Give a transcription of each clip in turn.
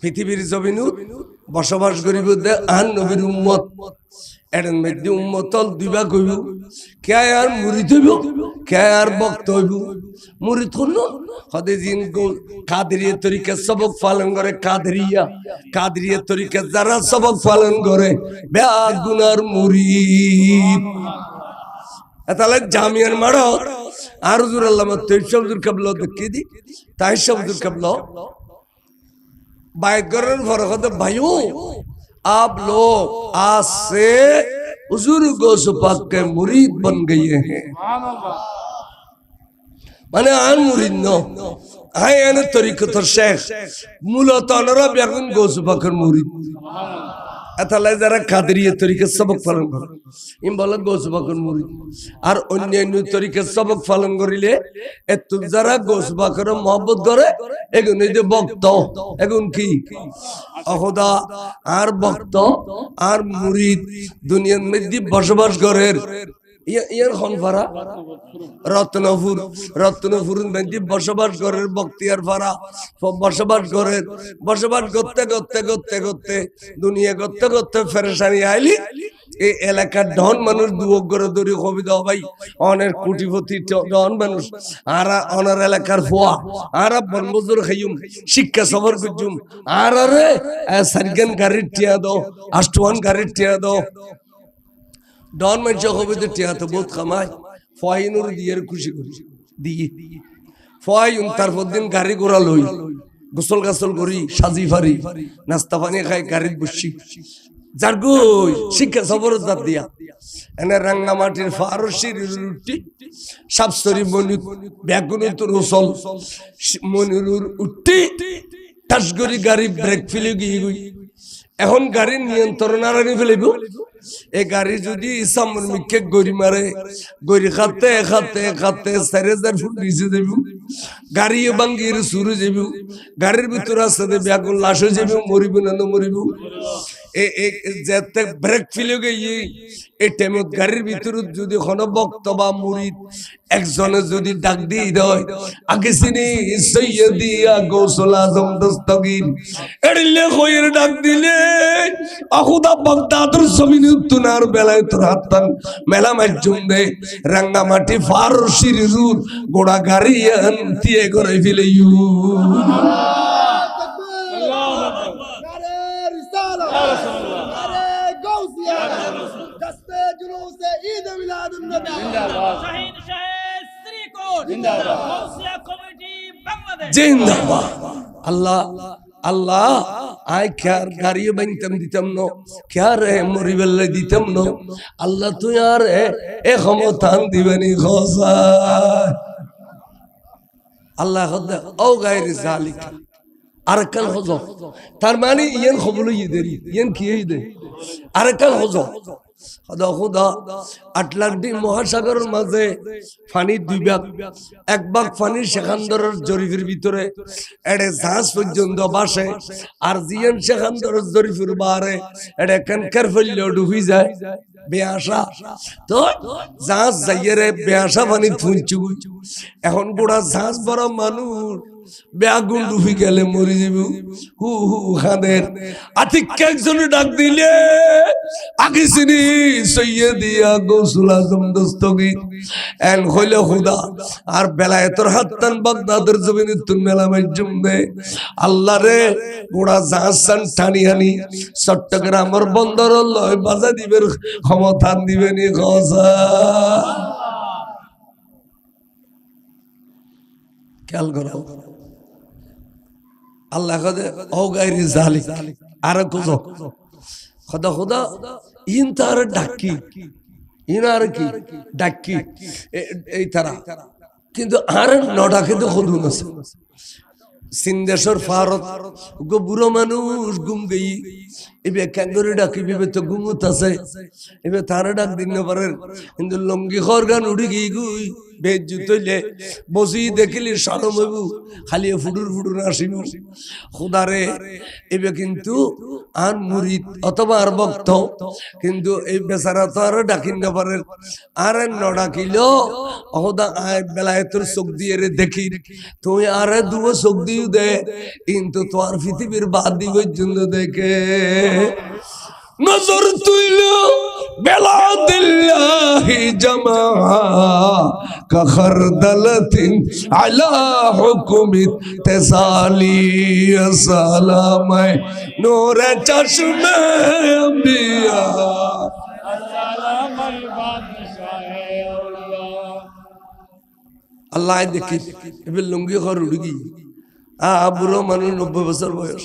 পৃথিবীর জমিনত বসবাস করিব আন নবীর উম্মত। এডেন মধ্যে উম্মতল দুই ভাগ হইব কে আর কে আর বক্ত হইব। মুরিদ হল হদে দিন কাদরিয়ে তরিকে সবক পালন করে কাদরিয়া। কাদরিয়ে তরিকে যারা সবক পালন করে বেগুনার মুরিদ। তাহলে জামিয়ার মারো আর হুজুর আল্লাহ তৈশবদুর কাবল দেখি দি। তাই শব্দুর কাবল বাইকরের ফরকত ভাইও आप लोग आज से हुजूर गौस पाक के मुरीद बन गए हैं মানে আন মুরিদ ন আই এনে তরিকত শেখ মূলত অনরা বেগুন গৌস পাকের মুরিদ এতালে যারা কাদরিয়ে তরিকে সবক পালন করে। ইম বলে গোসবাকর পাকের আর অন্যান্য তরিকে সবক পালন করিলে এত যারা গোসবাকর মহব্বত করে, এগুন এই যে ভক্ত এগুন কি? অহদা আর ভক্ত আর মুরিদ দুনিয়ার মধ্যে বসবাস করে রত্নপুর রত্নপুর বসবাস বক্তিয়ার বসবাস বসবাস করতে করতে করতে করতে, দুনিয়া করতে করতে এলাকার ডন মানুষ দুয়োগ দৌড়ি কবিতা ভাই। অনেক কোটিপতি ডন মানুষ। আর অনার এলাকার ফোয়া। আর বনবজুর খাইম শিক্ষা সফর করছুম আর আরে সারিগান গাড়ির টিয়া দাও আষ্টওয়ান গাড়ির টিয়া দাও। ডন মানুষ কবিতা টিয়া তো বহুত কামায় ফয়নুর দিয়ে খুশি করি দিয়ে ফয়ুন তারপর দিন গাড়ি ঘোড়া লই গোসল গাছল করি সাজি ফারি নাস্তা পানি খাই গাড়িত বসছি যার গই শিক্ষা সবর দাঁত দিয়া এনে রাঙ্গা মাটির ফারসির রুটি সাপসরি মনি ব্যাগুনত রসল মনিরুর উঠি টাসগরি গাড়ি ব্রেক ফেলে গিয়ে এখন গাড়ির নিয়ন্ত্রণ আর ফেলিব এই গাড়ি যদি সামর মিকে গড়ি মারে, গড়ি খাতে খাতে খাতে চারি হাজার ফুট নিচে যাব গাড়ি বাঙ্গির সুরে যাব গাড়ির ভিতরে আসতে ব্যাগুন লাশে যাব মরিব না, মরিব। এ- এ- এ যেতে ব্রেক ফেলে গিয়ে এই টাইমত গাড়ির ভিতরে যদি কোনো বক্ত বা মুরিদ একজনে যদি ডাক দিয়ে দেয়, আগে চিনি সৈয়দিয়া গৌসল আজম দস্তগীর। এড়িলে কইয়ের ডাক দিলে আহুদা বাগদাদর জমিন তুনার বেলায় তোর হাত্তান মেলা মাজ্জুম দে রাঙ্গা মাটি ফারসির রুর গোড়া গাড়ি আনতিয়ে করে ফেলে ইউ নারে রিসালা নারে গাউসিয়া দস্তে জুলুসে ঈদ মিলাদুন নবী শাহিদ শাহেদ শ্রীকোট জিন্দাবাদ গৌসিয়া কমিটি বাংলাদেশ জিন্দাবাদ আল্লাহ আল্লাহ আয় খেয়ার গাড়ি বানতাম দিতাম ন খেয়ার এ দিতাম ন আল্লাহ তুই আর এ ক্ষমতান দিবেনি খসা আল্লাহ ও গায়ের জালিক আর কাল হজ তার মানে ইয়ান খবল ইদেরি ইয়ান কি ইদে আর কাল হজ আটলান্টিক মহাসাগরের মাঝে ফানি দুই ভাগ। এক ভাগ ফানি জরিফের ভিতরে জাহাজ পর্যন্ত বাসে, আর জিয়ান সেখানদরের জরিফের বাহারে, এড়ে কানকার ফেললে ডুবি যায়। বেয়াসা তো জাহাজ যাইয়ে বেয়াসা পানি থুনছু এখন গোড়া জাহাজ বড় মানুষ বেগুন ডুবি গেলে মরি যাব। হু হু খাদের আতিক একজনে ডাক দিলে, আগে চিনি সইয়ে দিয়া গৌসুল আজম দস্তগীর এন হইলে খুদা আর বেলায় তোর হাত্তান বাগদাদের জমিনে মেলা মাইজুম দে। আল্লাহ রে, গোড়া জাহাজ সান টানি হানি চট্টগ্রামের বন্দর লয় বাজা দিবের ক্ষমতা দিবেনি খসা খেয়াল করো। আল্লাহ কদে অগাই গাইরি জালি আর খদা, খোদা, ইন তার ডাকি। ইন আর কি? ডাকি। এই তারা। কিন্তু আর নডাকে তো খুদুন আছে। সিন্দেশ্বর ফারত, গো বুড়ো মানুষ গুম গই এবে ক্যাঙ্গরি ডাকি বিবে তো গুমুত আছে। এবে তারা ডাক দিন পারেন। কিন্তু লঙ্গি খর গান উড়ি গিয়ে গুই জুতইলে বসি দেখিলি সারম হইবু, খালি ফুডুর ফুডুর আসিব। খুদারে এবে কিন্তু আর মুরিদ অথবা আর ভক্ত। কিন্তু এই বেচারা তো আর ডাকিন না পারেন। আর ন ডাকিল, অহদা আয় বেলায় তোর চোখ দিয়ে রে দেখি। তুই আর দুবো চোখ দিও দে, কিন্তু তোর পৃথিবীর বাদ দিব দেখে। নজর তুইল বেলা দিল্লাহি জামা কখরদলতিন আলা হুকুমিত তেসালি সালামায় নূর চশমে আম্বিয়া। আল্লাহ। দেখি এবার লুঙ্গি ঘর উড়ি আ বুড়ো মানুষ নব্বই বছর বয়স।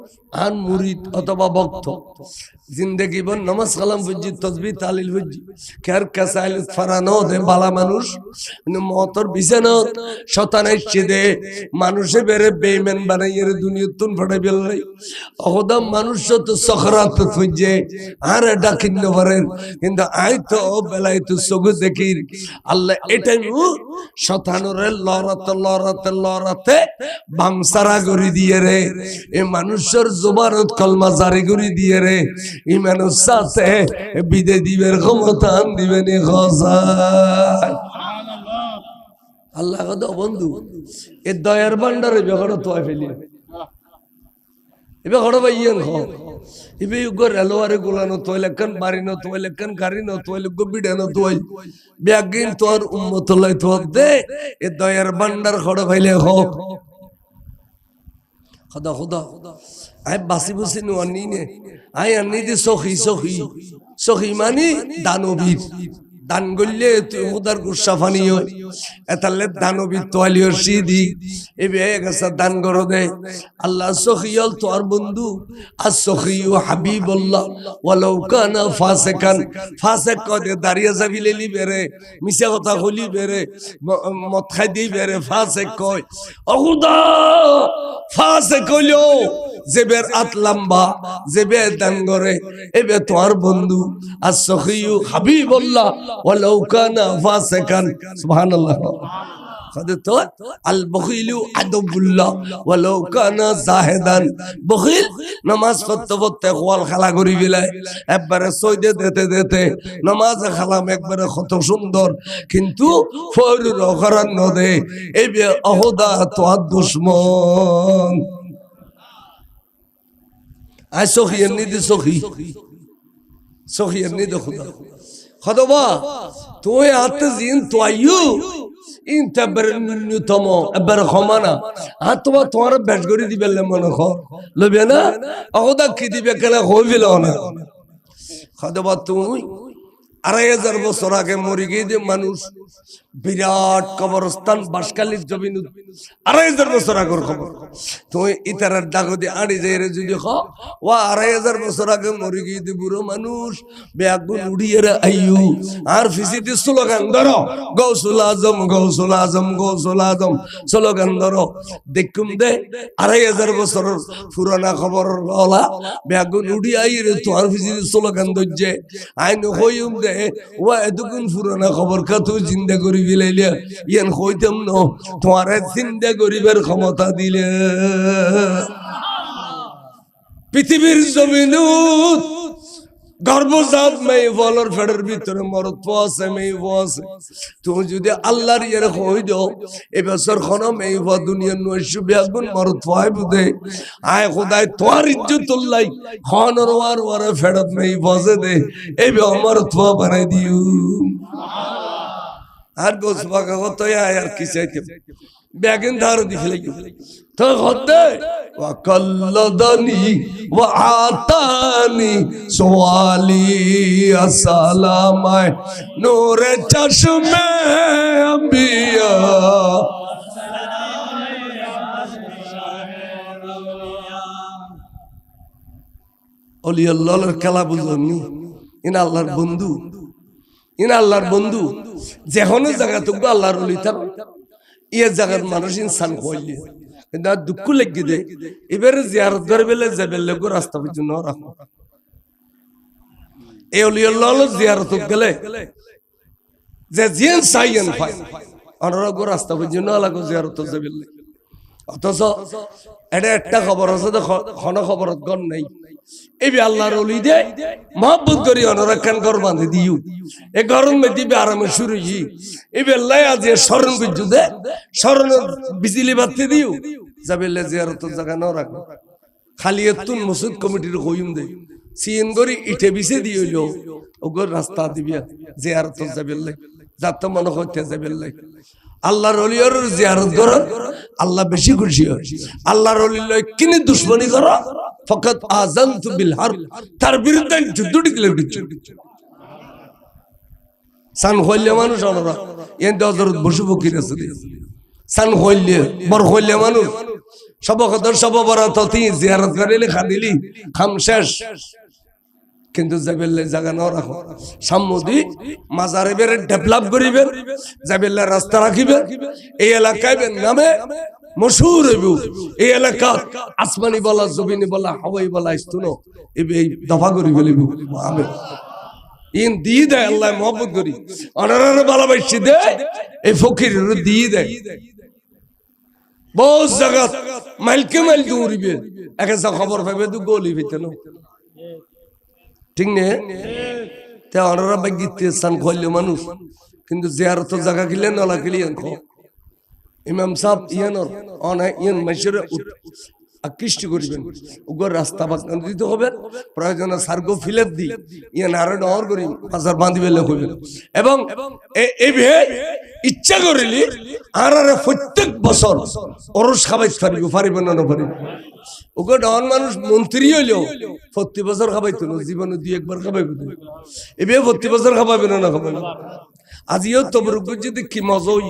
আন মুরিদ অথবা ভক্ত। জিন্দগি বন নমাজ কালাম বুঝি তসবি তালিল বুঝি। খের কাসাইল ফারানো দে বালা মানুষ। মতর বিছানত শতানাই দে। মানুষে বেরে বেইমান বানাইয়ের দুনিয়া তুন ফটাই বেলাই অহদা মানুষ তো সখরাত খুঁজে, আর ডাকিন পারেন কিন্তু আই তো বেলাই তো সগু দেখির আল্লাহ এটাই শতানুরে লড়াতে লড়াতে লড়াতে বামসারা করে দিয়ে রে। এ মানুষের জোবানত কলমা জারি করে দিয়ে রে। ইমানুর সাথে বিদে দিবের ক্ষমতা আন দিবেন আল্লাহ কথা বন্ধু, এ দয়ার ভান্ডারে বেগড় তোয়া ফেলি এবে ঘর বাইয়েন হ এবে উগ্র রেলোয়ারে গুলানো তোইলে কান বাড়ি ন তোইলে কান গাড়ি ন তোইলে গবিডে ন তোই ব্যাগিন তোর উম্মত দে। এ দয়ার ভান্ডার ঘর ভাইলে হোক খদা খদা। আই বাসি বুসি নো আনি নে আই আনি দি সখী সখী। সখী মানে দানবীর। দান গল্লে তুই ওদার গুসা ফানি হয়। এতালে দানবীর তোয়ালি সিদি। এ গেছে, দান করো দে আল্লাহ সখিয়ল তোর বন্ধু। আর সখিউ হাবিবুল্লাহ। ওয়ালাউ কানা ফাসিকান। ফাসিক কদে দাঁড়িয়ে যাবি লেলি বেরে মিছা কথা হলি বেরে মদ খাই দি বেরে ফাসিক কয়। অহুদা ফাসিক হইল। জেবের আত লম্বা জেবে দান করে এবে তোর বন্ধু। আর সখিউ হাবিবুল্লাহ। ওয়ালাউ কানা ফাসিকান, সুবহানাল্লাহ। তো আল বখিলু আদবুল্লাহ, ওয়ালাউ কানা জাহিদান। নামাজ পড়তে পড়তে খোয়াল খালা করি বিলায় একবারে সইদে দিতে নামাজ খালাম, একবারে কত সুন্দর। কিন্তু এই অহদা তোয়ার দুশ্মন। আই সখী, এমনি দি সখী। সখী, এমনি দে খুদা খদবা তুই زين জিন انت ইন তাবার ন্যূনতম এবার ক্ষমানা আর তোমার তোমার বেশ করে দিবে মনে খ লবে না অহদা কি দিবে কেন হইবিল না খদবা তুই আড়াই হাজার বছর আগে মরি গিয়ে যে মানুষ বিরাট কবরস্থান বাসকালির জমিন। আড়াই হাজার বছর আগের খবর। তুই ইতারার ডাকদি আড়ি যাই যদি খ ও আড়াই হাজার বছর আগে মরি গিয়ে বুড়ো মানুষ ব্যাগুন উড়িয়ে রে, আইয়ু। আর ফিসিতে স্লোগান ধরো, গৌসুল আজম গৌসুল আজম গৌসুল আজম। স্লোগান ধরো। দেখুম দে, আড়াই হাজার বছর পুরানা খবর গলা ব্যাগুন উড়ি আই রে তোমার ফিসিতে স্লোগান ধরছে। আইন হইম দে, ও এতক্ষণ পুরানা খবর কাতু জিন্দা করি বিলাইলে ইয়ান হইতাম ন, তোমার চিন্তা করিবার ক্ষমতা দিলে। পৃথিবীর জমিনুত গর্ভজাত মেয়ে বলর ফেডের ভিতরে মরত আছে, মেয়ে আছে। তুমি যদি আল্লাহর ইয়ের হই দাও এবছর খন মেয়ে ফ দুনিয়ার নৈশ বিয়াগুন মরত ফাই বুদে আয় খোদায় তোর ইজ্জত উল্লাই খনর ওয়ার ওয়ারে ফেডত মেয়ে ফসে দে এবে আমার থা বানাই দিউ আর গোস বাগাগত আর কি চাইতে ব্যাগেন ধারো দিখলে তো হতে ওয়াকাল্লাদানি ওয়া আতানি সোয়ালি আসসালামায় নূরে চশমে আম্বিয়া। অলি আল্লাহর খেলা বুঝলাম নি? ইন আল্লাহর বন্ধু। ইন আল্লাহর বন্ধু। যেখানে জায়গা তুকবো আল্লাহর অলি তার ইয়ে জায়গার মানুষ ইনসান কইলে কিন্তু দুঃখ লেগে দে। এবারে জিয়ারত করে বেলে যাবে লোক রাস্তা পর্যন্ত রাখো যে জিয়ান সাইয়ান পায় অনারগ রাস্তা পর্যন্ত আলাগো জিয়ারত যাবে অথচ এটা একটা খবর আছে তো খন খবরত গণ নাই। এই আল্লাহর অলি দে, মহব্বত করি ঘর বাঁধে দিও। এ গরম দিবে আরামে শুরু ই এই আজ স্মরণ দে স্মরণ বিজলি বাতি দিও। যাবে জিয়ারত জায়গা ন রাখো। খালি এতুন মসজিদ কমিটির কইম দে। সিএন গরি ইটে বিছে দিইল ওগর রাস্তা দিবিয়া জিয়ারত যাবে লাই যাতে মনে হইতে যাবে আল্লাহর অলিয়র জিয়ারত করো, আল্লাহ বেশি খুশি হয় আল্লাহর কিনে দুশ্মনী করো, ফকত তার বিরুদ্ধে যুদ্ধ সান হইলে মানুষ অনরা এন হজরত বসু ফকির আছে। সান হইলে বড় হইলে মানুষ সব কদর সব বড় ততি জিয়ারত করিলে খাদিলি খাম শেষ। কিন্তু জাবেল্লে জায়গা ন রাখো। সাম্মদি মাজারে বেড়ে ডেভেলপ করিবেন জাবেল্লা রাস্তা রাখিবেন, এই এলাকায় নামে মশহুর হইব। এই এলাকা আসমানি বলা, জমিনি বলা, হাওয়াই বলা ইস্তুনো এই দফা করি ফেলিব। আমি ইন দিয়ে দেয় আল্লাহ মহব্বত করি। অনারার ভালোবাসি দে, এই ফকির দিয়ে দেয়। বহুত জায়গা মাইলকে মাইল দৌড়িবে। একটা খবর পাবে তো গলি ভিতরে ঠিক নে তে অনারা বাই গীতে স্থান খোয়াইলে মানুষ। কিন্তু জিয়ারত জায়গা গিলে নলা গিলি ইমাম সাহেব ইয়ানোর অনেক ইয়ান মাইসের আকৃষ্ট করিবেন। উগর রাস্তা বাগান দিতে হবে, প্রয়োজনে সার্গো ফিলেপ দি ইয়ান আরও ডর করি, বাজার বাঁধিবে লোক হইবেন এবং এ- এই ভে ইচ্ছা করিলি আর আর প্রত্যেক বছর অরস খাবাইতে পারিব পারিব না না পারিব ওকে ডন মানুষ মন্ত্রী হইলেও প্রতি বছর খাবাইতো না, জীবনে দুই একবার খাবাইব এবে প্রতি বছর খাবাইবে না না খাবাইব। আজিও তবরুক যদি কি মজা হই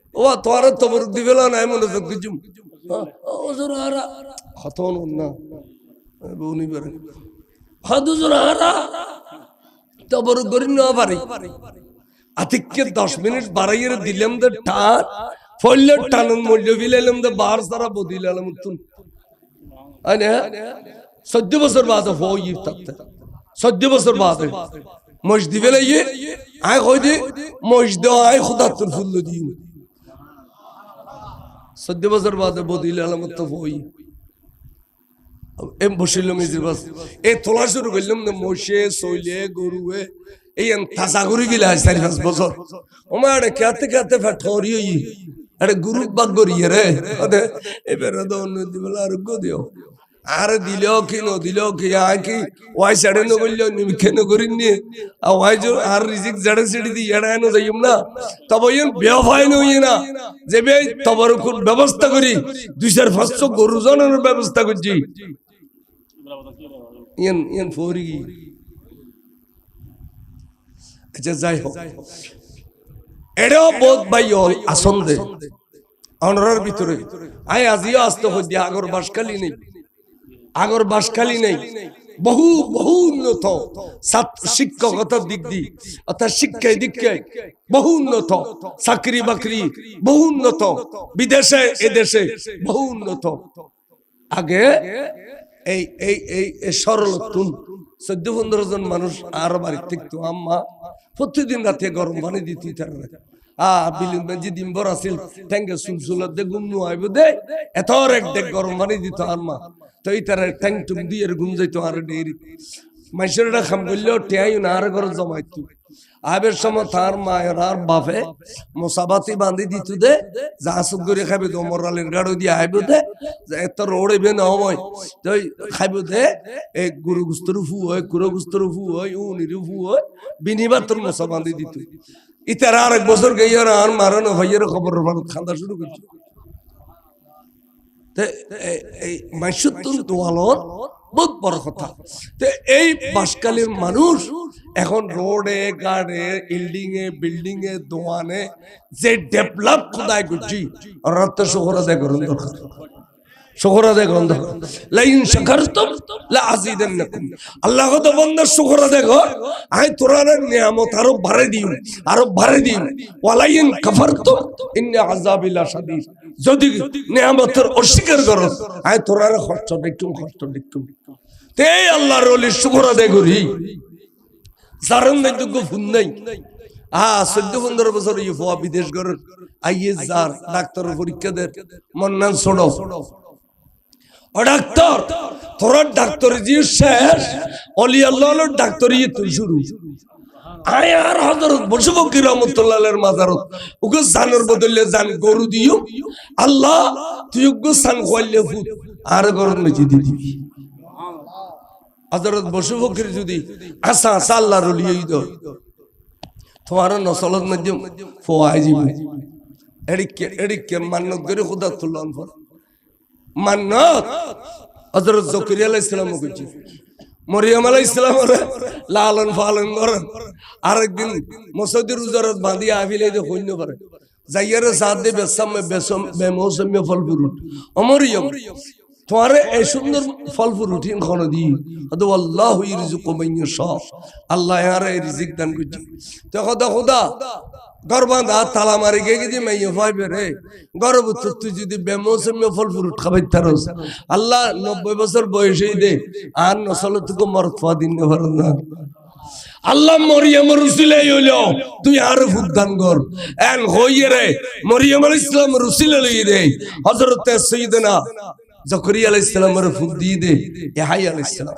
ও তোর তবরুক দিবে না আমি মনে কিছু হুজুর আরা খতন না। বউনি বেরে হুজুর আরা তবরুক করি না পারি আতিককে দশ মিনিট বাড়াইয়ে দিলাম দে টান ফলে টানুন মূল্য বিলাইলাম দে বার সারা বদিলাম তুন আনে চোদ্দ বছর বাদ হই থাকতে চোদ্দ বছর বাদ। মসজিদ বেলাইয়ে আয় কই দি মসজিদ আয় খুদা তোর ফুল দিও চোদ্দ বছর বাদে বদিল আলামত তো বই এম বসিলাম বাস। এই তোলা শুরু করলাম না মশে সইলে গরুয়ে এই এম তাজা গরু গিলা চারি পাঁচ বছর। আমার খেতে খেতে ফেটরি হই। আরে গুরু বাগ করিয়ে রে। এবার অন্য দিবেলা আরোগ্য দিও। আর দিলেও কি ন দিলেও কি, আয় কি? ওয়াই সাড়ে ন বলল কেন করিন নি আর ওয়াই যে, আর রিজিক জাড়ে সিড়ি দি এড়ায় ন যাইম না। তবে ইন বেফাই নই না। যে বে তবর কোন ব্যবস্থা করি। দুই চার পাঁচশো গরু জনের ব্যবস্থা করছি। ইন ইন ফরি আচ্ছা যাই হোক। এটাও বোধ ভাই আসন দে অনরার ভিতরে। আই আজিও আসতে হইতে, আগর বাসকালি নেই। আগর বাসকালি নেই। বহু বহু উন্নত ছাত্র শিক্ষকতার দিক দিয়ে। অর্থাৎ শিক্ষায় দীক্ষায় বহু উন্নত, চাকরি বাকরি বহু উন্নত, বিদেশে, এদেশে বহু উন্নত। আগে এই এই এই এই সরল তুন চোদ্দ, পনেরো জন মানুষ আর বাড়ির থাকতো। আম্মা প্রতিদিন রাতে গরম পানি দিত তারা আছিল দে, গুম দে। এক মাইসেরটা খাম বাপে মশাবাতি বান্ধি দিত দে করে খাবে তো গাড়ো দিয়ে আইব দে এত রোড়ে না হয় খাইব দে, এই গুরু গুস্তর ফু হয় কুরো গুস্তর ফু হয় উনির ফু হয় বিনিবার তোর মশা বান্ধি দিত। ইতার আর এক বছর গিয়ে আর মারানো খবর খান্দা শুরু করছে। বহুত কথা। এই বাসকালীর মানুষ এখন রোডে, গাড়ে বিল্ডিং এ বিল্ডিং এ দোয়ানে যে ডেভেলপ খোদায় করছি তো শহরে দেয় করুন দরকার। শহরে দেয় করুন লাইন আল্লাহ তো বন্ধ শহরে দেখো আই তোরার নিয়ামত আরও বাড়াই দিও, আরও বাড়াই দিও। ওয়ালাইন যদি নিয়ামতের অস্বীকার করো দেখুম তে আল্লাহর শুকর আদায় করি নাই ফুন নাই। চোদ্দ পনেরো বছর বিদেশ গড় আইয়ে যার ডাক্তার পরীক্ষা দের মন্নান ছোড়ো। ডাক্তার তোর ডাক্তার শেষ, অলি আল্লাহ ডাক্তার তুই শুরু। আর হজরত জান দিও। আল্লাহ ফকির যদি তোমার নসলত মধ্যে ফোয়াই যাবে এদিকে এদিকে মান্নত করে খুদা তুলন পর লালন পালন করেন আরেকদিন মসজিদের উজারত বাঁধিয়া আভিলে যে পারে যাইয়ারে সাথ বেসাম বেসম ফল ফুরুট অমরিয়ম তোমারে এই সুন্দর ফল ফুরুট খন দি। হয়তো আল্লাহ মান ইয়াশা আল্লাহ দান করছে। তো খোদা খোদা গর্বান্ধা তালা মারি গে গিয়ে মাইয়ে পাইবে রে গর্ব তুই যদি বেমৌসম্য ফল ফুরুট খাবাই তারস আল্লাহ নব্বই বছর বয়সেই দে, আর নসল তোকে মরত ফা দিন পারো না আল্লাহ মরিয়ম রুসিলে হইল, তুই আর ফুদান কর। এন হইয়ে রে, মরিয়ম আলাইহিস সালাম রুসিলে লই দে। হযরত সাইয়েদনা জাকরিয়া আলাইহিস সালামের ফুদ দিয়ে দে ইয়াহয়া আলাইহিস সালাম